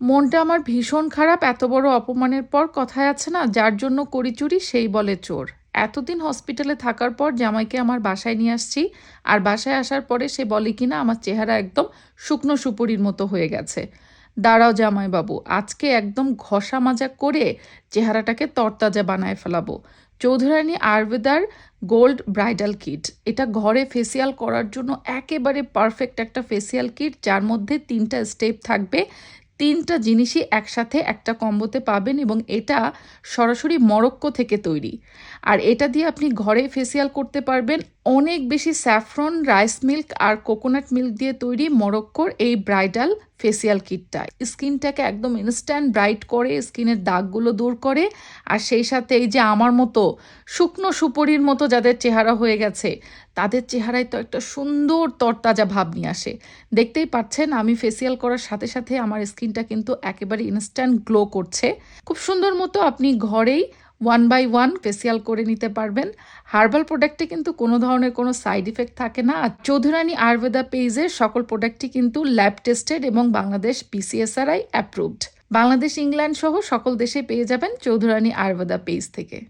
মনটা আমার ভীষণ খারাপ, এত বড় অপমানের পর কথায় আছে না, যার জন্য করি চুরি, সেই বলে চোর। এতদিন হসপিটালে থাকার পর জামাইকে আমার বাসায় নিয়ে আসছি, আর বাসায় আসার পরে সে বলে কিনা আমার চেহারা একদম শুকনো সুপুরির মতো হয়ে গেছে। দাঁড়াও জামাইবাবু, আজকে একদম ঘষা মাজা করে চেহারাটাকে তরতাজা বানায় ফেলাবো। চৌধুরানী আয়ুর্বেদার গোল্ড ব্রাইডাল কিট, এটা ঘরে ফেসিয়াল করার জন্য একেবারে পারফেক্ট একটা ফেসিয়াল কিট, যার মধ্যে তিনটা স্টেপ থাকবে তিনটা জিনিসই একসাথে একটা কম্বোতে পাবেন এবং এটা সরাসরি মরক্কো থেকে তৈরি। আর এটা দিয়ে আপনি ঘরে ফেসিয়াল করতে পারবেন। অনেক বেশি স্যাফ্রন, রাইস মিল্ক আর কোকোনাট মিল্ক দিয়ে তৈরি মরক্কোর এই ব্রাইডাল ফেসিয়াল কিটটা স্কিনটাকে একদম ইনস্ট্যান্ট ব্রাইট করে স্কিনের দাগগুলো দূর করে, আর সেই সাথে এই যে আমার মতো শুকনো সুপরির মতো যাদের চেহারা হয়ে গেছে, তাদের চেহারায় তো একটা সুন্দর তরতাজা ভাব নিয়ে আসে। দেখতেই পাচ্ছেন, আমি ফেসিয়াল করার সাথে সাথে আমার স্কিনটা কিন্তু একেবারে ইনস্ট্যান্ট গ্লো করছে। খুব সুন্দর মতো আপনি ঘরেই ওয়ান বাই ওয়ান ফেসিয়াল করে নিতে পারবেন। হার্বাল প্রোডাক্টে কিন্তু কোনো ধরনের কোনো সাইড ইফেক্ট থাকে না। আর চৌধুরানী আয়ুর্বেদা পেজের সকল প্রোডাক্টই কিন্তু ল্যাব টেস্টেড এবং Bangladesh PCSRI approved Bangladesh England সহ সকল দেশে পেয়ে যাবেন চৌধুরানী আয়ুর্বেদা পেজ থেকে।